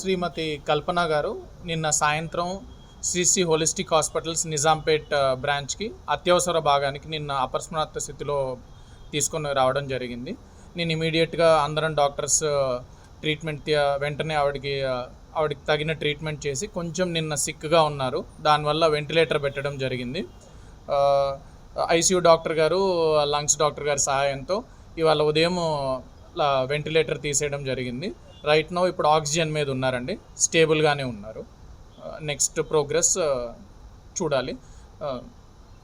శ్రీమతి కల్పన గారు నిన్న సాయంత్రం సిసి హోలిస్టిక్ హాస్పిటల్స్ నిజాంపేట్ బ్రాంచ్కి అత్యవసర భాగానికి నిన్న అపస్మారత స్థితిలో తీసుకొని రావడం జరిగింది. నేను ఇమీడియట్గా అందరం డాక్టర్స్ ట్రీట్మెంట్ వెంటనే ఆవిడకి ఆవిడకి తగిన ట్రీట్మెంట్ చేసి కొంచెం నిన్న సిక్గా ఉన్నారు. దానివల్ల వెంటిలేటర్ పెట్టడం జరిగింది. ICU doctor garu lungs doctor గారి సహాయంతో ఇవాళ ఉదయం వెంటిలేటర్ తీసేయడం జరిగింది. రైట్ నో ఇప్పుడు ఆక్సిజన్ మీద ఉన్నారండి. స్టేబుల్గానే ఉన్నారు. నెక్స్ట్ ప్రోగ్రెస్ చూడాలి.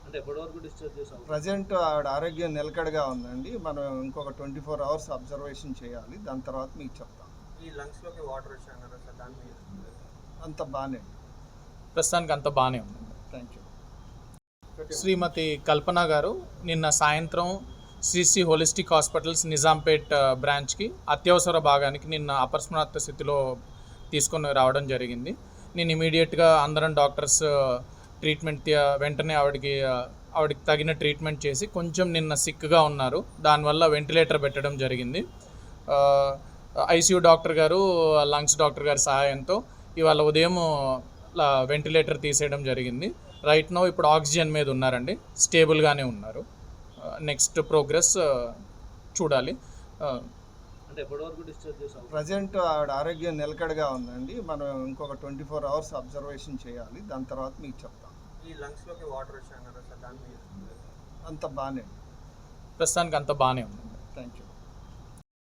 అంటే ఎప్పటి వరకు డిశ్చార్జ్ చేసాం ప్రజెంట్ ఆవిడ ఆరోగ్యం నిలకడగా ఉందండి. మనం ఇంకొక ట్వంటీ ఫోర్ అవర్స్ అబ్జర్వేషన్ చేయాలి. దాని తర్వాత మీకు చెప్తాం. ఈ లంగ్స్లోకి వాటర్ అంత బాగానే ప్రస్తుతానికి అంత బాగానే ఉంది. థ్యాంక్ యూ శ్రీమతి కల్పన గారు నిన్న సాయంత్రం సిసి హోలిస్టిక్ హాస్పిటల్స్ నిజాంపేట్ బ్రాంచ్కి అత్యవసర భాగానికి నిన్న అపస్మారత స్థితిలో తీసుకొని రావడం జరిగింది. నేను ఇమీడియట్గా అందరం డాక్టర్స్ ట్రీట్మెంట్ తీ- వెంటనే ఆవిడకి ఆవిడకి తగిన ట్రీట్మెంట్ చేసి కొంచెం నిన్న సిక్గా ఉన్నారు. దానివల్ల వెంటిలేటర్ పెట్టడం జరిగింది. ICU doctor garu lungs doctor గారి సహాయంతో ఇవాళ ఉదయం వెంటిలేటర్ తీసేయడం జరిగింది. రైట్ నో ఇప్పుడు ఆక్సిజన్ మీద ఉన్నారండి. స్టేబుల్గానే ఉన్నారు. నెక్స్ట్ ప్రోగ్రెస్ చూడాలి. ప్రజెంట్ ఆవిడ ఆరోగ్యం నిలకడగా ఉందండి. మనం ఇంకొక ట్వంటీ ఫోర్ అవర్స్ అబ్జర్వేషన్ చేయాలి. దాని తర్వాత మీకు చెప్తాం. ఈ లంగ్స్లోకి వాటర్ సార్ దాని అంత బాగానే ప్రస్తుతానికి అంత బాగానే ఉంది.